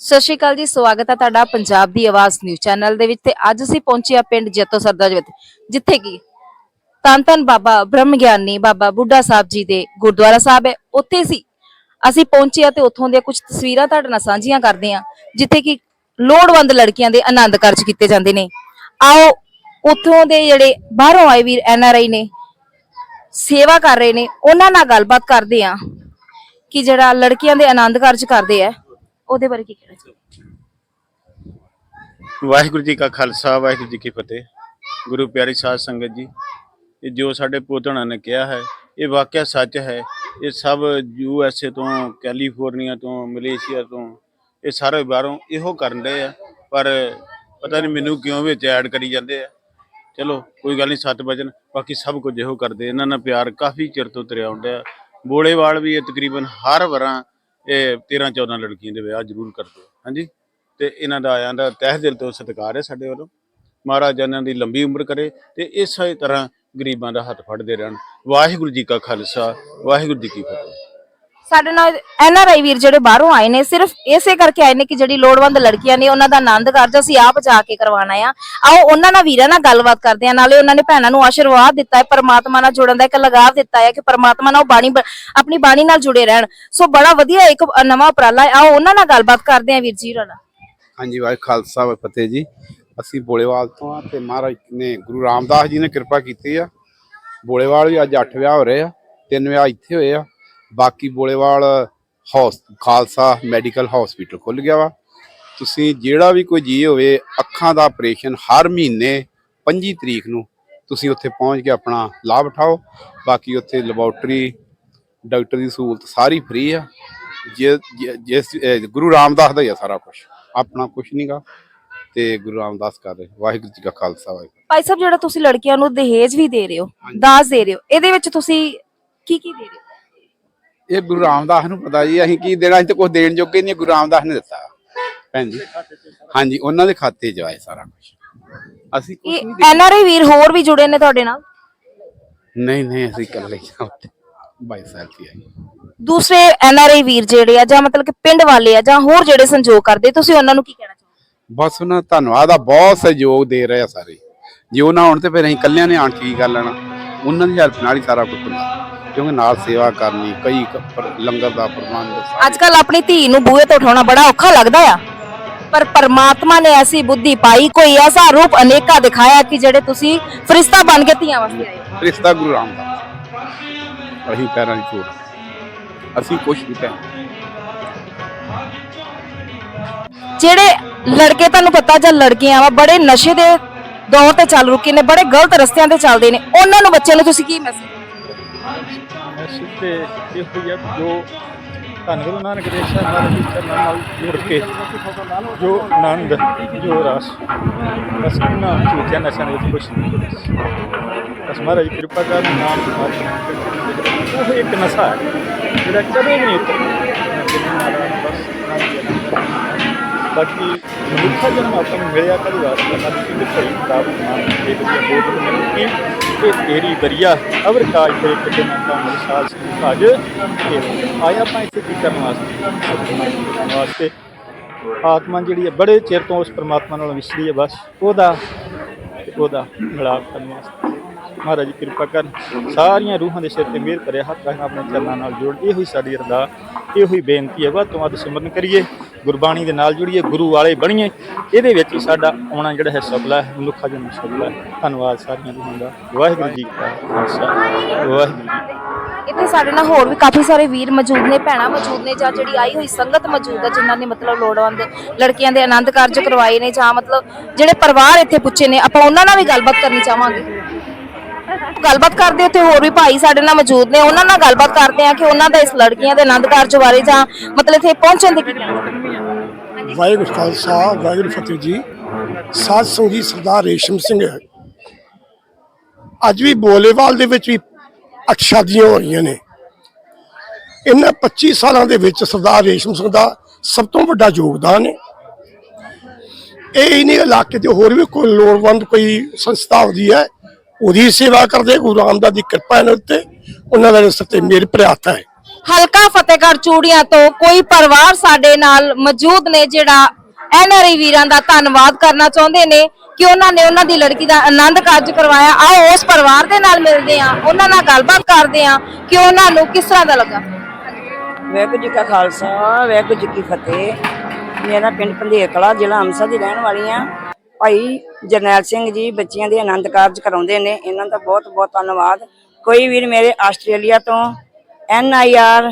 ਸਤਿ ਸ਼੍ਰੀ ਅਕਾਲ ਜੀ, ਸਵਾਗਤ ਹੈ ਤੁਹਾਡਾ ਪੰਜਾਬ ਦੀ ਆਵਾਜ਼ ਨਿਊਜ਼ ਚੈਨਲ ਦੇ ਵਿੱਚ ਤੇ ਅੱਜ ਅਸੀਂ ਪਹੁੰਚੇ ਆ ਪਿੰਡ ਜੈਤੋ ਸਰਦਾ ਵਿੱਚ ਜਿੱਥੇ ਕਿ ਧੰਨ ਧੰਨ ਬਾਬਾ ਬ੍ਰਹਮ ਗਿਆਨੀ ਬਾਬਾ ਬੁੱਢਾ ਸਾਹਿਬ ਜੀ ਦੇ ਗੁਰਦੁਆਰਾ ਸਾਹਿਬ ਹੈ। ਉੱਥੇ ਸੀ ਅਸੀਂ ਪਹੁੰਚੇ ਆ ਤੇ ਉੱਥੋਂ ਦੀਆਂ ਕੁਝ ਤਸਵੀਰਾਂ ਤੁਹਾਡੇ ਨਾਲ ਸਾਂਝੀਆਂ ਕਰਦੇ ਆ ਜਿੱਥੇ ਕਿ ਲੋੜਵੰਦ ਲੜਕੀਆਂ ਦੇ ਆਨੰਦ ਕਾਰਜ ਕੀਤੇ ਜਾਂਦੇ ਨੇ। ਆਓ, ਉੱਥੋਂ ਦੇ ਜਿਹੜੇ ਬਾਹਰੋਂ ਆਏ ਵੀਰ ਐਨ ਆਰ ਆਈ ਨੇ, ਸੇਵਾ ਕਰ ਰਹੇ ਨੇ, ਉਹਨਾਂ ਨਾਲ ਗੱਲਬਾਤ ਕਰਦੇ ਆ ਕਿ ਜਿਹੜਾ ਲੜਕੀਆਂ ਦੇ ਆਨੰਦ ਕਾਰਜ ਕਰਦੇ ਆ ਉਹਦੇ ਬਾਰੇ ਕੀ ਕਹਿਣਾ ਚਾਹੀਦਾ ਵਾਹਿਗੁਰੂ ਜੀ ਕਾ ਖਾਲਸਾ, ਵਾਹਿਗੁਰੂ ਜੀ ਕੀ ਫਤਿਹ। ਗੁਰੂ ਪਿਆਰੀ ਸਾਧ ਸੰਗਤ ਜੀ, ਇਹ ਜੋ ਸਾਡੇ ਪੋਤਣਾ ਨੇ ਕਿਹਾ ਹੈ, ਇਹ ਵਾਕਿਆ ਸੱਚ ਹੈ। ਇਹ ਸਭ ਯੂ ਐਸ ਏ ਤੋਂ, ਕੈਲੀਫੋਰਨੀਆ ਤੋਂ, ਮਲੇਸ਼ੀਆ ਤੋਂ, ਇਹ ਸਾਰੇ ਬਾਹਰੋਂ ਇਹੋ ਕਰਨ ਦੇ ਆ। ਪਰ ਪਤਾ ਨਹੀਂ ਮੈਨੂੰ ਕਿਉਂ ਵਿੱਚ ਐਡ ਕਰੀ ਜਾਂਦੇ ਆ। ਚਲੋ, ਕੋਈ ਗੱਲ ਨਹੀਂ, ਸੱਤ ਵਜਨ, ਬਾਕੀ ਸਭ ਕੁਝ ਇਹੋ ਕਰਦੇ। ਇਹਨਾਂ ਨਾਲ ਪਿਆਰ ਕਾਫੀ ਚਿਰ ਤੋਂ ਤੁਰਿਆ ਹੁੰਦਾ ਬੋੜੇਵਾਲ ਵੀ ਇਹ ਤਕਰੀਬਨ ਹਰ ਵਰਾਂ ਇਹ 13 14 ਲੜਕੀਆਂ ਦੇ ਵਿਆਹ ਜ਼ਰੂਰ ਕਰਦੇ ਆ। ਹਾਂਜੀ? ਤੇ ਇਹਨਾਂ ਦਾ ਆਇਆਂ ਦਾ ਤਹਿ ਦਿਲ ਤੋਂ ਸਤਿਕਾਰ ਹੈ ਸਾਡੇ ਵੱਲੋਂ। ਮਹਾਰਾਜ ਇਹਨਾਂ ਦੀ ਲੰਬੀ ਉਮਰ ਕਰੇ ਤੇ ਇਸੇ ਤਰ੍ਹਾਂ ਗਰੀਬਾਂ ਦਾ ਹੱਥ ਫੜਦੇ ਰਹਿਣ। ਵਾਹਿਗੁਰੂ ਜੀ ਕਾ ਖਾਲਸਾ, ਵਾਹਿਗੁਰੂ ਜੀ ਕੀ ਫਤਿਹ। ਸਾਡੇ ਨਾਲ ਐਨ ਆਰ ਆਈ ਵੀਰ ਜਿਹੜੇ ਬਾਹਰੋਂ ਆਏ ਨੇ, ਸਿਰਫ ਇਸੇ ਕਰਕੇ ਆਏ ਨੇ ਕਿ ਜਿਹੜੀ ਲੋੜਵੰਦ ਲੜਕੀਆਂ ਨੇ, ਉਹਨਾਂ ਦਾ ਆਨੰਦ ਕਾਰਜ ਅਸੀਂ ਆਪ ਜਾ ਕੇ ਕਰਵਾਉਣਾ ਆ। ਆਓ ਉਹਨਾਂ ਨਾਲ ਵੀਰਾਂ ਨਾਲ ਗੱਲਬਾਤ ਕਰਦੇ ਆ ਨਾਲੇ ਉਹਨਾਂ ਨੇ ਭੈਣਾਂ ਨੂੰ ਆਸ਼ੀਰਵਾਦ ਦਿੱਤਾ ਹੈ, ਪਰਮਾਤਮਾ ਨਾਲ ਜੁੜਨ ਦਾ ਇੱਕ ਲਗਾਵ ਦਿੱਤਾ ਹੈ ਕਿ ਪਰਮਾਤਮਾ ਨਾਲ ਉਹ ਬਾਣੀ ਬ- ਆਪਣੀ ਬਾਣੀ ਨਾਲ ਜੁੜੇ ਰਹਿਣ। ਸੋ ਬੜਾ ਵਧੀਆ ਇੱਕ ਨਵਾਂ ਉਪਰਾਲਾ ਹੈ। ਆਓ ਉਹਨਾਂ ਨਾਲ ਗੱਲਬਾਤ ਕਰਦੇ ਆ ਵੀਰ ਜੀ ਹੋਰਾਂ ਨਾਲ। ਹਾਂਜੀ ਵਾਹਿ ਖਾਲਸਾ ਵਾਹਿ ਫਤਿਹ ਜੀ। ਅਸੀਂ ਬੋਲੇਵਾਲ ਤੋਂ ਆ ਤੇ ਮਹਾਰਾਜ ਨੇ ਗੁਰੂ ਰਾਮਦਾਸ ਜੀ ਨੇ ਕਿਰਪਾ ਕੀਤੀ ਆ। ਬੋਲੇਵਾਲ ਵੀ ਅੱਜ 8 ਵਿਆਹ ਹੋ ਰਹੇ ਆ, ਤਿੰਨ ਵਿਆਹ ਇੱਥੇ ਹੋਏ ਆ। ਬਾਕੀ ਬੋਲੇਵਾਲ ਹੌਸ, ਖਾਲਸਾ ਮੈਡੀਕਲ ਹਸਪੀਟਲ ਖੁੱਲ ਗਿਆ ਵਾ। ਤੁਸੀਂ ਜਿਹੜਾ ਵੀ ਕੋਈ ਜੀ ਹੋਵੇ, ਅੱਖਾਂ ਦਾ ਆਪਰੇਸ਼ਨ ਹਰ ਮਹੀਨੇ 25 ਤਰੀਕ ਨੂੰ ਤੁਸੀਂ ਉੱਥੇ ਪਹੁੰਚ ਕੇ ਆਪਣਾ ਲਾਭ ਉਠਾਓ। ਬਾਕੀ ਉੱਥੇ ਲੈਬੋਰਟਰੀ, ਡਾਕਟਰ ਦੀ ਸਹੂਲਤ ਸਾਰੀ ਫ੍ਰੀ ਆ। ਜਿਸ ਗੁਰੂ ਰਾਮਦਾਸ ਦਾ ਹੀ ਆ ਸਾਰਾ ਕੁਝ ਆਪਣਾ ਕੁਝ ਨਹੀਂਗਾ ਤੇ ਗੁਰੂ ਰਾਮਦਾਸ ਕਰ ਰਹੇ। ਵਾਹਿਗੁਰੂ ਜੀ ਕਾ ਖਾਲਸਾ, ਵਾਹਿਗੁਰੂ ਭਾਈ ਸਾਹਿਬ, ਜਿਹੜਾ ਤੁਸੀਂ ਲੜਕੀਆਂ ਨੂੰ ਦਹੇਜ ਵੀ ਦੇ ਰਹੇ ਹੋ, ਦਾਜ ਦੇ ਰਹੇ ਹੋ, ਇਹਦੇ ਵਿੱਚ ਤੁਸੀਂ ਕੀ ਕੀ ਦੇ ਰਹੇ ਹੋ? ਇਹ ਗੁਰੂ ਰਾਮਦਾਸ ਨੂੰ ਪਤਾ ਜੀ ਅਸੀਂ ਕੀ ਦੇਣਾ ਅਸੀਂ ਤਾਂ ਕੁਝ ਦੇਣ ਜੋਗੇ ਨਹੀਂ ਗੁਰੂ ਰਾਮਦਾਸ ਨੇ ਦਿੱਤਾ। ਭੈਣ ਜੀ ਹਾਂਜੀ ਉਹਨਾਂ ਦੇ ਖਾਤੇ 'ਚ ਆਏ ਸਾਰਾ ਕੁਝ ਅਸੀਂ ਕੁਝ ਇਹ ਐਨ ਆਰ ਆਈ ਵੀਰ ਹੋਰ ਵੀ ਜੁੜੇ ਨੇ ਤੁਹਾਡੇ ਨਾਲ? ਨਹੀਂ ਨਹੀਂ ਅਸੀਂ ਇਕੱਲੇ ਉੱਥੇ। ਬਾਈ ਸਾਹਿਬ ਆਏ। ਦੂਸਰੇ ਐਨ ਆਰ ਆਈ ਵੀਰ ਜਿਹੜੇ ਆ ਜਾਂ ਮਤਲਬ ਕਿ ਪਿੰਡ ਵਾਲੇ ਆ ਜਾਂ ਹੋਰ ਜਿਹੜੇ ਸੰਜੋਗ ਕਰਦੇ ਤੁਸੀਂ ਉਹਨਾਂ ਨੂੰ ਕੀ ਕਹਿਣਾ ਚਾਹੋਗੇ? ਬਸ ਉਹਨਾਂ ਦਾ ਧੰਨਵਾਦ ਆ ਬਹੁਤ ਸਹਿਯੋਗ ਦੇ ਰਹੇ ਆ ਸਾਰੇ। ਜੇ ਉਹ ਨਾ ਹੋਣ ਤੇ ਫਿਰ ਅਸੀਂ ਇਕੱਲਿਆਂ ਨੇ ਆਣ ਕੀ ਕਰ ਲੈਣਾ? ਉਹਨਾਂ ਦੀ ਹੈਲਪ ਨਾਲ ਹੀ ਸਾਰਾ ਕੁਝ ਹੁੰਦਾ। ਕਿਉਂਕਿ ਨਾਲ ਸੇਵਾ ਕਰਨੀ ਕਈ ਕ- ਪਰ- ਲੰਗਰ ਦਾ ਪ੍ਰਬੰਧ ਅੱਜ ਕੱਲ ਆਪਣੀ ਧੀ ਨੂੰ ਬੂਹੇ ਤੋਂ ਉਠਾਉਣਾ ਬੜਾ ਔਖਾ ਲੱਗਦਾ ਆ। ਪਰ ਪਰਮਾਤਮਾ ਨੇ ਐਸੀ ਬੁੱਧੀ ਪਾਈ ਕੋਈ ਐਸਾ ਰੂਪ ਅਨੇਕਾ ਦਿਖਾਇਆ ਕਿ ਜਿਹੜੇ ਤੁਸੀਂ ਫਰਿਸ਼ਤਾ ਬਣ ਕੇ ਧੀਆਂ ਵਾਸਤੇ ਆਏ। ਰਿਸ਼ਤਾ ਗੁਰੂ ਰਾਮਦਾਸ। ਅਸੀਂ ਪੈਰਾਂ ਦੀ ਚੋਰ ਅਸੀਂ ਕੁਛ ਨਹੀਂ ਪੈ ਜਿਹੜੇ ਲੜਕੇ ਤੁਹਾਨੂੰ ਪਤਾ ਜਾਂ ਲੜਕੀਆਂ ਵਾ ਬੜੇ ਨਸ਼ੇ ਦੇ ਦੌਰ ਤੇ ਚੱਲ ਰੁਕੇ ਨੇ ਬੜੇ ਗਲਤ ਰਸਤਿਆਂ ਤੇ ਚੱਲਦੇ ਨੇ। ਉਹਨਾਂ ਨੂੰ ਬੱਚਿਆਂ ਨੂੰ ਤੁਸੀਂ ਕੀ ਮੈਸੇਜ ਮੈਸੇਜ ਤੇ ਇਹ ਹੋਈ ਜੋ ਧੰਨ ਗੁਰੂ ਨਾਨਕ ਦੇਵ ਸਾਹਿਬ ਮਹਾਰਾਜ ਦੀ ਚਰਨਾਂ ਨਾਲ ਜੁੜ ਕੇ ਜੋ ਆਨੰਦ, ਜੋ ਰਸ, ਬਸ ਇਹਨਾਂ ਝੂਠਿਆਂ ਨਸ਼ਿਆਂ ਦੇ ਵਿੱਚ ਕੁਛ ਨਹੀਂ ਬਸ ਮਹਾਰਾਜ ਕਿਰਪਾ ਕਰ ਨਾਮ ਸੁਖਾਰੀ ਉਹ ਇੱਕ ਨਸ਼ਾ ਹੈ, ਜਿਹੜਾ ਕਦੇ ਨਹੀਂ ਉਤਰਦਾ। ਬਾਕੀ ਮਨੁੱਖਾ ਜਨਮ ਆਪਾਂ ਨੂੰ ਮਿਲਿਆ ਕਦੇ ਵਾਸਤੇ ਨਾ ਕਿ ਸਹੀ ਕਿਤਾਬ ਨਾਮ ਦੇ ਵਿੱਚ ਬੋਧ ਮੈਨੂੰ ਕਿ ਤੇਰੀ ਬਰੀਆ ਅਵਰ ਕਾਜ ਤੇ ਕਿਤੇ ਨਾ ਤਾਂ ਮਿਸਾਲ ਸੀ ਕਾਜ ਆਇਆ ਆਪਾਂ ਇੱਥੇ ਕੀ ਕਰਨ ਵਾਸਤੇ? ਵਾਸਤੇ। ਆਤਮਾ ਜਿਹੜੀ ਹੈ ਬੜੇ ਚਿਰ ਤੋਂ ਉਸ ਪਰਮਾਤਮਾ ਨਾਲ ਵਿਛੜੀ ਹੈ ਬਸ। ਉਹਦਾ ਉਹਦਾ ਮਿਲਾਪ ਕਰਨ ਵਾਸਤੇ। ਮਹਾਰਾਜ ਜੀ ਕਿਰਪਾ ਕਰਨ। ਸਾਰੀਆਂ ਰੂਹਾਂ ਦੇ ਸਿਰ ਤੇ ਮਿਹਰ ਕਰਿਆ ਹੱਥ ਰੱਖਣਾ ਆਪਣੇ ਚਰਨਾਂ ਨਾਲ ਜੋੜ ਇਹੋ ਹੀ ਸਾਡੀ ਅਰਦਾਸ ਇਹੋ ਹੀ ਬੇਨਤੀ ਹੈ, ਵੱਧ ਤੋਂ ਵੱਧ ਸਿਮਰਨ ਕਰੀਏ, ਗੁਰਬਾਣੀ ਦੇ ਨਾਲ ਜੁੜੀਏ, ਗੁਰੂ ਵਾਲੇ ਬਣੀਏ। ਇਹਦੇ ਵਿੱਚ ਹੀ ਸਾਡਾ ਆਉਣਾ ਜਿਹੜਾ ਹੈ ਸਫਲਾ ਹੈ, ਮਨੁੱਖਾ ਜਨਮ ਸਫਲਾ ਧੰਨਵਾਦ ਸਾਰੀਆਂ ਰੂਹਾਂ ਦਾ ਵਾਹਿਗੁਰੂ ਜੀ ਕਾ ਖਾਲਸਾ। ਵਾਹਿਗੁਰੂ। ਜੀ ਇੱਥੇ ਸਾਡੇ ਨਾਲ ਹੋਰ ਵੀ ਕਾਫੀ ਸਾਰੇ ਵੀਰ ਮੌਜੂਦ ਨੇ, ਭੈਣਾਂ ਮੌਜੂਦ ਨੇ, ਜਾਂ ਜਿਹੜੀ ਆਈ ਹੋਈ ਸੰਗਤ ਮੌਜੂਦ ਹੈ, ਜਿਨ੍ਹਾਂ ਨੇ ਮਤਲਬ ਲੋੜਵੰਦ ਲੜਕੀਆਂ ਦੇ ਆਨੰਦ ਕਾਰਜ ਕਰਵਾਏ ਨੇ, ਜਾਂ ਮਤਲਬ ਜਿਹੜੇ ਪਰਿਵਾਰ ਇੱਥੇ ਪੁੱਛੇ ਨੇ, ਆਪਾਂ ਉਹਨਾਂ ਨਾਲ ਵੀ ਗੱਲਬਾਤ ਕਰਨੀ ਚਾਹਾਂਗੇ। ਗੱਲਬਾਤ ਕਰਦੇ ਉੱਥੇ ਹੋਰ ਵੀ ਭਾਈ ਸਾਡੇ ਨਾਲ ਮੌਜੂਦ ਨੇ। ਉਹਨਾਂ ਨਾਲ ਗੱਲਬਾਤ ਕਰਦੇ ਆ ਕਿ ਉਹਨਾਂ ਦਾ ਇਸ ਲੜਕੀਆਂ ਦੇ ਆਨੰਦ ਕਾਰਜ ਬਾਰੇ ਜਾਂ ਮਤਲਬ ਇੱਥੇ ਪਹੁੰਚਣ ਦੇ ਕੀ ਵਾਹਿਗੁਰੂ ਖਾਲਸਾ, ਵਾਹਿਗੁਰੂ ਫਤਿਹ ਜੀ। ਸਾਧ ਸੰਗੀ ਸਰਦਾਰ ਰੇਸ਼ਮ ਸਿੰਘ ਅੱਜ ਵੀ ਬੋਲੇਵਾਲ ਦੇ ਵਿੱਚ ਵੀ ਅੱਠ ਸ਼ਾਦੀਆਂ ਹੋ ਰਹੀਆਂ ਨੇ। ਇਹਨਾਂ 25 ਸਾਲਾਂ ਦੇ ਵਿੱਚ ਸਰਦਾਰ ਰੇਸ਼ਮ ਸਿੰਘ ਦਾ ਸਭ ਤੋਂ ਵੱਡਾ ਯੋਗਦਾਨ ਹੈ। ਇਹ ਹੀ ਇਲਾਕੇ ਦੇ ਹੋਰ ਵੀ ਕੋਈ ਲੋੜਵੰਦ ਕੋਈ ਸੰਸਥਾ ਹੁੰਦੀ ਹੈ ਉਹਦੀ ਸੇਵਾ ਕਰਦੇ ਗੁਰੂ ਰਾਮਦਾਸ ਦੀ ਕਿਰਪਾ ਇਹਨਾਂ ਉੱਤੇ ਉਹਨਾਂ ਦਾ ਸਿਰ ਤੇ ਮੇਰ ਭਰਿਆਤਾ ਹੈ। ਹਲਕਾ ਫਤਿਹਗੜ੍ਹ ਚੂੜੀਆਂ ਤੋਂ ਕੋਈ ਪਰਿਵਾਰ ਸਾਡੇ ਨਾਲ ਮੌਜੂਦ ਨੇ ਜਿਹੜਾ ਐਨਆਰਆਈ ਵੀਰਾਂ ਦਾ ਧੰਨਵਾਦ ਕਰਨਾ ਚਾਹੁੰਦੇ ਨੇ ਕਿ ਉਹਨਾਂ ਨੇ ਉਹਨਾਂ ਦੀ ਲੜਕੀ ਦਾ ਆਨੰਦ ਕਾਰਜ ਕਰਵਾਇਆ। ਆਓ ਉਸ ਪਰਿਵਾਰ ਦੇ ਨਾਲ ਮਿਲਦੇ ਹਾਂ ਉਹਨਾਂ ਨਾਲ ਗੱਲਬਾਤ ਕਰਦੇ ਹਾਂ ਕਿ ਉਹਨਾਂ ਨੂੰ ਕਿਸ ਤਰ੍ਹਾਂ ਦਾ ਲੱਗਾ। ਵਾਹਿਗੁਰੂ ਜੀ ਕਾ ਖਾਲਸਾ ਵਾਹਿਗੁਰੂ ਜੀ ਕੀ ਫਤਿਹ। ਮੇਰਾ ਪਿੰਡ ਪੰਧੇਰ ਕਲਾ ਜ਼ਿਲ੍ਹਾ ਅੰਮ੍ਰਿਤਸਰ ਦੀ ਰਹਿਣ ਵਾਲੀ ਆ ਭਾਈ ਜਰਨੈਲ ਸਿੰਘ ਜੀ ਬੱਚਿਆਂ ਦੇ ਆਨੰਦ ਕਾਰਜ ਕਰਾਉਂਦੇ ਨੇ। ਇਹਨਾਂ ਦਾ ਬਹੁਤ ਬਹੁਤ ਧੰਨਵਾਦ। ਕੋਈ ਵੀਰ ਮੇਰੇ ਆਸਟ੍ਰੇਲੀਆ ਤੋਂ, ਐਨ ਆਈ ਆਰ,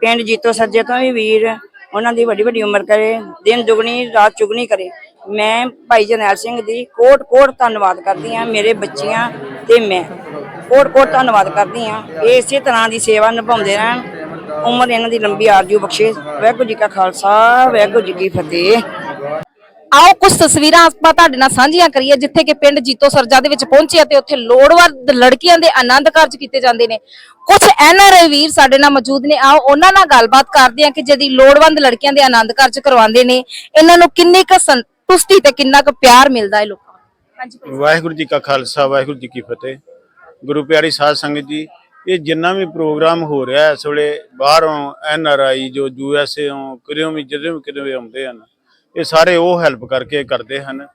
ਪਿੰਡ ਜੀਤੋ ਸੱਜੇ ਤੋਂ ਵੀ ਵੀਰ, ਉਹਨਾਂ ਦੀ ਵੱਡੀ ਵੱਡੀ ਉਮਰ ਕਰੇ, ਦਿਨ ਦੁਗਣੀ, ਰਾਤ ਚੁਗਣੀ ਕਰੇ। ਮੈਂ ਭਾਈ ਜਰਨੈਲ ਸਿੰਘ ਦੀ ਕੋਟ ਕੋਟ ਧੰਨਵਾਦ ਕਰਦੀ ਹਾਂ ਮੇਰੇ ਬੱਚੀਆਂ ਤੇ ਮੈਂ। ਕੋਟ ਕੋਟ ਧੰਨਵਾਦ ਕਰਦੀ ਹਾਂ। ਇਹ ਇਸੇ ਤਰ੍ਹਾਂ ਦੀ ਸੇਵਾ ਨਿਭਾਉਂਦੇ ਰਹਿਣ। ਉਮਰ ਇਹਨਾਂ ਦੀ ਲੰਬੀ ਆਰਜੂ ਬਖਸ਼ੇ। ਵਾਹਿਗੁਰੂ ਜੀ ਕਾ ਖਾਲਸਾ, ਵਾਹਿਗੁਰੂ ਜੀ ਕੀ ਫਤਿਹ। ਆਓ ਕੁਝ ਤਸਵੀਰਾਂ ਆਪਾਂ ਤੁਹਾਡੇ ਨਾਲ ਸਾਂਝੀਆਂ ਕਰੀਏ ਜਿੱਥੇ ਕਿ ਪਿੰਡ ਜੀਤੋ ਸਰਜਾ ਦੇ ਵਿੱਚ ਪਹੁੰਚੇ ਅਤੇ ਉੱਥੇ ਲੋੜਵੰਦ ਲੜਕੀਆਂ ਦੇ ਆਨੰਦ ਕਾਰਜ ਕੀਤੇ ਜਾਂਦੇ ਨੇ। ਕੁਝ ਐਨਆਰਆਈ ਵੀਰ ਸਾਡੇ ਨਾਲ ਮੌਜੂਦ ਨੇ। ਆਓ ਉਹਨਾਂ ਨਾਲ ਗੱਲਬਾਤ ਕਰਦੇ ਹਾਂ ਕਿ ਜਦੀ ਲੋੜਵੰਦ ਲੜਕੀਆਂ ਦੇ ਆਨੰਦ ਕਾਰਜ ਕਰਵਾਉਂਦੇ ਨੇ। ਇਹਨਾਂ ਨੂੰ ਕਿੰਨੀ ਕੁ ਸੰਤੁਸ਼ਟੀ ਤੇ ਕਿੰਨਾ ਕੁ ਪਿਆਰ ਮਿਲਦਾ ਹੈ ਲੋਕਾਂ ਨੂੰ? ਹਾਂਜੀ ਭਾਈ। ਵਾਹਿਗੁਰੂ ਜੀ ਕਾ ਖਾਲਸਾ ਵਾਹਿਗੁਰੂ ਜੀ ਕੀ ਫਤਿਹ। ਗੁਰੂ ਪਿਆਰੀ ਸਾਧ ਸੰਗਤ ਜੀ ਇਹ ਜਿੰਨਾ ਵੀ ਪ੍ਰੋਗਰਾਮ ਹੋ ਰਿਹਾ ਹੈ ਇਸ ਵੇਲੇ ਬਾਹਰੋਂ ਐਨ ਆਰ ਆਈ ਜੋ ਯੂ ਐਸ ਏ ਤੋਂ ਕਿਰਿਓ ਵੀ ਜਦੋਂ ਵੀ ਕਿਤੇ ਆਉਂਦੇ ਹਨ ਇਹ ਸਾਰੇ ਉਹ ਹੈਲਪ ਕਰਕੇ ਕਰਦੇ ਹਨ।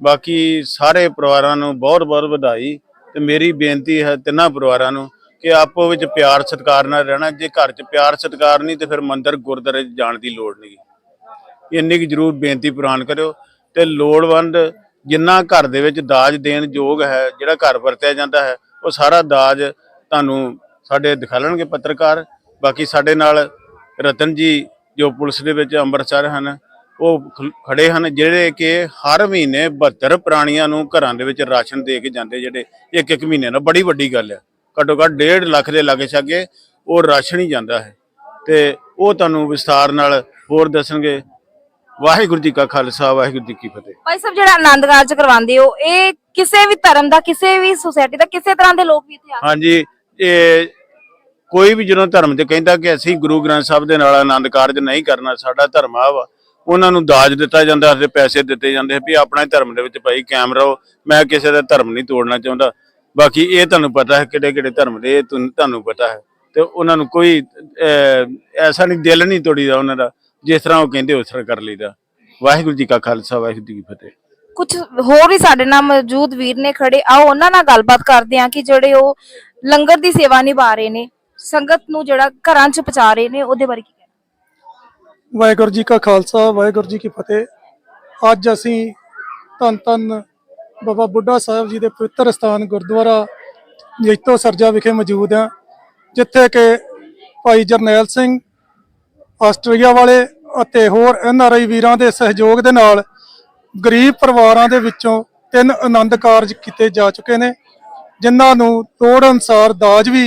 ਬਾਕੀ ਸਾਰੇ ਪਰਿਵਾਰਾਂ ਨੂੰ ਬਹੁਤ ਬਹੁਤ ਵਧਾਈ ਤੇ ਮੇਰੀ ਬੇਨਤੀ ਹੈ ਤਿੰਨਾਂ ਪਰਿਵਾਰਾਂ ਨੂੰ ਕਿ ਆਪੋ ਵਿੱਚ ਪਿਆਰ ਸਤਿਕਾਰ ਨਾਲ ਰਹਿਣਾ। ਜੇ ਘਰ 'ਚ ਪਿਆਰ ਸਤਿਕਾਰ ਨਹੀਂ ਤੇ ਫਿਰ ਮੰਦਰ ਗੁਰਦੁਆਰੇ ਜਾਣ ਦੀ ਲੋੜ ਨਹੀਂ। ਇੰਨੀ ਕੁ ਜ਼ਰੂਰ ਬੇਨਤੀ ਪ੍ਰਵਾਨ ਕਰਿਓ ਤੇ ਲੋੜਵੰਦ ਜਿੰਨਾ ਘਰ ਦੇ ਵਿੱਚ ਦਾਜ ਦੇਣ ਯੋਗ ਹੈ, ਜਿਹੜਾ ਘਰ ਵਰਤਿਆ ਜਾਂਦਾ ਹੈ, ਉਹ ਸਾਰਾ ਦਾਜ ਤੁਹਾਨੂੰ ਸਾਡੇ ਦਿਖਾਲਣਗੇ ਪੱਤਰਕਾਰ। ਬਾਕੀ ਸਾਡੇ ਨਾਲ ਰਤਨ ਜੀ ਜੋ ਪੁਲਿਸ ਦੇ ਵਿੱਚ ਅੰਮ੍ਰਿਤਸਰ ਹਨ ਉਹ ਖੜੇ ਹਨ ਜਿਹੜੇ ਕਿ ਹਰ ਮਹੀਨੇ 72 ਪ੍ਰਾਣੀਆਂ ਨੂੰ ਘਰਾਂ ਦੇ ਵਿੱਚ ਰਾਸ਼ਨ ਦੇ ਕੇ ਜਾਂਦੇ ਜਿਹੜੇ ਇੱਕ ਇੱਕ ਮਹੀਨੇ ਨਾਲ ਬੜੀ ਵੱਡੀ ਗੱਲ ਹੈ। ਘੱਟੋ ਘੱਟ 1.5 ਲੱਖ ਦੇ ਲਾਗੇ ਛਾਗੇ ਉਹ ਰਾਸ਼ਨ ਹੀ ਜਾਂਦਾ ਹੈ। ਤੇ ਉਹ ਤੁਹਾਨੂੰ ਵਿਸਥਾਰ ਨਾਲ ਹੋਰ ਦੱਸਣਗੇ। ਵਾਹਿਗੁਰੂ ਜੀ ਕਾ ਖਾਲਸਾ ਵਾਹਿਗੁਰੂ ਜੀ ਕੀ ਫਤਿਹ। ਭਾਈ ਸਾਹਿਬ ਜਿਹੜਾ ਆਨੰਦ ਕਾਰਜ ਕਰਵਾਉਂਦੇ ਹੋ ਇਹ ਕਿਸੇ ਵੀ ਧਰਮ ਦਾ ਕਿਸੇ ਵੀ ਸੁਸਾਇਟੀ ਦਾ ਕਿਸੇ ਤਰ੍ਹਾਂ ਦੇ ਲੋਕ ਵੀ ਇੱਥੇ ਆ ਹਾਂਜੀ ਇਹ ਕੋਈ ਵੀ ਜਦੋਂ ਧਰਮ ਤੇ ਕਹਿੰਦਾ ਕਿ ਅਸੀਂ ਗੁਰੂ ਗ੍ਰੰਥ ਸਾਹਿਬ ਦੇ ਨਾਲ ਆਨੰਦ ਕਾਰਜ ਨਹੀਂ ਕਰਨਾ ਸਾਡਾ ਧਰਮ ਆ ਵਾ ਉਹਨਾਂ ਨੂੰ ਦਾਜ ਦਿੱਤਾ ਜਾਂਦਾ ਤੇ ਪੈਸੇ ਦਿੱਤੇ ਜਾਂਦੇ ਵੀ ਆਪਣੇ ਧਰਮ ਦੇ ਵਿੱਚ ਭਾਈ ਕਾਇਮ ਰਹੋ। ਮੈਂ ਕਿਸੇ ਦਾ ਧਰਮ ਨਹੀਂ ਤੋੜਨਾ ਚਾਹੁੰਦਾ। ਬਾਕੀ ਇਹ ਤੁਹਾਨੂੰ ਪਤਾ ਹੈ ਕਿਹੜੇ ਕਿਹੜੇ ਧਰਮ ਦੇ ਤੁਹਾਨੂੰ ਪਤਾ ਹੈ। ਤੇ ਉਹਨਾਂ ਨੂੰ ਕੋਈ ਐਸਾ ਨਹੀਂ, ਦਿਲ ਨਹੀਂ ਤੋੜੀਦਾ ਉਹਨਾਂ ਦਾ, ਜਿਸ ਤਰ੍ਹਾਂ ਉਹ ਕਹਿੰਦੇ ਉਸ ਤਰ੍ਹਾਂ ਕਰ ਲਈਦਾ। ਵਾਹਿਗੁਰੂ ਜੀ ਕਾ ਖਾਲਸਾ, ਵਾਹਿਗੁਰੂ ਜੀ ਕੀ ਫਤਿਹ। ਕੁਝ ਹੋਰ ਵੀ ਸਾਡੇ ਨਾਲ ਮੌਜੂਦ ਵੀਰ ਨੇ ਖੜੇ, ਆਓ ਉਹਨਾਂ ਨਾਲ ਗੱਲਬਾਤ ਕਰਦੇ ਆ ਕਿ ਜਿਹੜੇ ਉਹ ਲੰਗਰ ਦੀ ਸੇਵਾ ਨਿਭਾ ਰਹੇ ਨੇ, ਸੰਗਤ ਨੂੰ ਜਿਹੜਾ ਘਰਾਂ 'ਚ ਪਹੁੰਚਾ ਰਹੇ ਨੇ, ਉਹਦੇ ਬਾਰੇ ਵਾਹਿਗੁਰੂ ਜੀ ਕਾ ਖਾਲਸਾ, ਵਾਹਿਗੁਰੂ ਜੀ ਕੀ ਫਤਿਹ। ਅੱਜ ਅਸੀਂ ਧੰਨ ਧੰਨ ਬਾਬਾ ਬੁੱਢਾ ਸਾਹਿਬ ਜੀ ਦੇ ਪਵਿੱਤਰ ਸਥਾਨ ਗੁਰਦੁਆਰਾ ਜੈਤੋ ਸਰਜਾ ਵਿਖੇ ਮੌਜੂਦ ਹਾਂ, ਜਿੱਥੇ ਕਿ ਭਾਈ ਜਰਨੈਲ ਸਿੰਘ ਆਸਟ੍ਰੇਲੀਆ ਵਾਲੇ ਅਤੇ ਹੋਰ ਐਨ ਆਰ ਆਈ ਵੀਰਾਂ ਦੇ ਸਹਿਯੋਗ ਦੇ ਨਾਲ ਗਰੀਬ ਪਰਿਵਾਰਾਂ ਦੇ ਵਿੱਚੋਂ ਤਿੰਨ ਆਨੰਦ ਕਾਰਜ ਕੀਤੇ ਜਾ ਚੁੱਕੇ ਨੇ, ਜਿਨ੍ਹਾਂ ਨੂੰ ਲੋੜ ਅਨੁਸਾਰ ਦਾਜ ਵੀ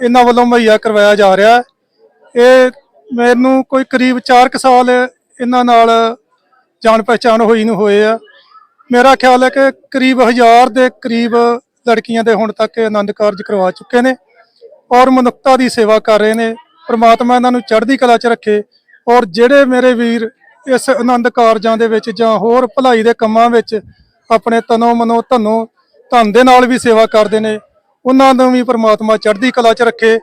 ਇਹਨਾਂ ਵੱਲੋਂ ਮੁਹੱਈਆ ਕਰਵਾਇਆ ਜਾ ਰਿਹਾ ਹੈ। ਇਹ ਮੈਨੂੰ ਕੋਈ ਕਰੀਬ 4 ਸਾਲ ਇਹਨਾਂ ਨਾਲ ਜਾਣ ਪਹਿਚਾਣ ਹੋਈ ਨੂੰ ਹੋਏ ਆ। ਮੇਰਾ ਖਿਆਲ ਹੈ ਕਿ ਕਰੀਬ 1000 ਦੇ ਕਰੀਬ ਲੜਕੀਆਂ ਦੇ ਹੁਣ ਤੱਕ ਆਨੰਦ ਕਾਰਜ ਕਰਵਾ ਚੁੱਕੇ ਨੇ ਔਰ ਮਨੁੱਖਤਾ ਦੀ ਸੇਵਾ ਕਰ ਰਹੇ ਨੇ। ਪ੍ਰਮਾਤਮਾ ਇਹਨਾਂ ਨੂੰ ਚੜ੍ਹਦੀ ਕਲਾ 'ਚ ਰੱਖੇ ਔਰ ਜਿਹੜੇ ਮੇਰੇ ਵੀਰ ਇਸ ਆਨੰਦ ਕਾਰਜਾਂ ਦੇ ਵਿੱਚ ਜਾਂ ਹੋਰ ਭਲਾਈ ਦੇ ਕੰਮਾਂ ਵਿੱਚ ਆਪਣੇ ਤਨੋ ਮਨੋ ਧਨੋ ਧਨ ਦੇ ਨਾਲ ਵੀ ਸੇਵਾ ਕਰਦੇ ਨੇ, ਉਹਨਾਂ ਨੂੰ ਵੀ ਪ੍ਰਮਾਤਮਾ ਚੜ੍ਹਦੀ ਕਲਾ 'ਚ ਰੱਖੇ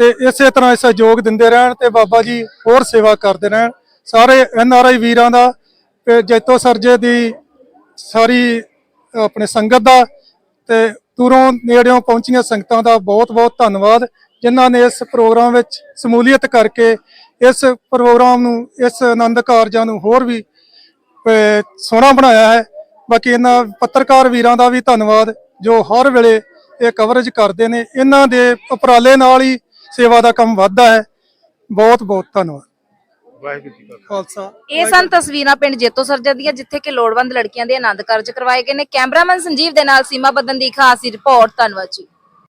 ਤੇ ਇਸੇ ਤਰ੍ਹਾਂ ਸਹਿਯੋਗ ਦਿੰਦੇ ਰਹਿਣ ਤੇ ਬਾਬਾ ਜੀ ਹੋਰ ਸੇਵਾ ਕਰਦੇ ਰਹਿਣ। ਸਾਰੇ ਐਨ ਆਰ ਆਈ ਵੀਰਾਂ ਦਾ ਤੇ ਜੈਤੋ ਸਰਜੇ ਦੀ ਸਾਰੀ ਆਪਣੇ ਸੰਗਤ ਦਾ ਤੇ ਦੂਰੋਂ ਨੇੜਿਓਂ ਪਹੁੰਚੀਆਂ ਸੰਗਤਾਂ ਦਾ ਬਹੁਤ-ਬਹੁਤ ਧੰਨਵਾਦ, ਜਿਨ੍ਹਾਂ ਨੇ ਇਸ ਪ੍ਰੋਗਰਾਮ ਵਿੱਚ ਸਮੂਲੀਅਤ ਕਰਕੇ ਇਸ ਪ੍ਰੋਗਰਾਮ ਨੂੰ, ਇਸ ਆਨੰਦ ਕਾਰਜਾਂ ਨੂੰ ਹੋਰ ਵੀ ਸੋਹਣਾ ਬਣਾਇਆ ਹੈ। ਬਾਕੀ ਇਹਨਾਂ ਪੱਤਰਕਾਰ ਵੀਰਾਂ ਦਾ ਵੀ ਧੰਨਵਾਦ, ਜੋ ਹਰ ਵੇਲੇ ਇਹ ਕਵਰੇਜ ਕਰਦੇ ਨੇ। ਇਹਨਾਂ ਦੇ ਉਪਰਾਲੇ ਨਾਲ ਹੀ ਸੇਵਾ ਦਾ ਕੰਮ ਵੱਧਦਾ ਹੈ। ਬਹੁਤ ਬਹੁਤ ਧੰਨਵਾਦ। ਵਾਹਿਗੁਰੂ ਜੀ ਕਾ ਖਾਲਸਾ। ਇਹ ਸਨ ਤਸਵੀਰਾਂ ਪਿੰਡ ਜੇਤੋ ਸਰਜਾ ਦੀਆਂ ਜਿੱਥੇ ਕਿ ਲੋੜਵੰਦ ਲੜਕੀਆਂ ਦੇ ਆਨੰਦ ਕਾਰਜ ਕਰਵਾਏ ਗਏ ਨੇ। ਕੈਮਰਾਮੈਨ ਸੰਜੀਵ ਦੇ ਨਾਲ ਸੀਮਾ ਬੱਦਨ ਦੀ ਖਾਸ ਰਿਪੋਰਟ। ਧੰਨਵਾਦ ਜੀ।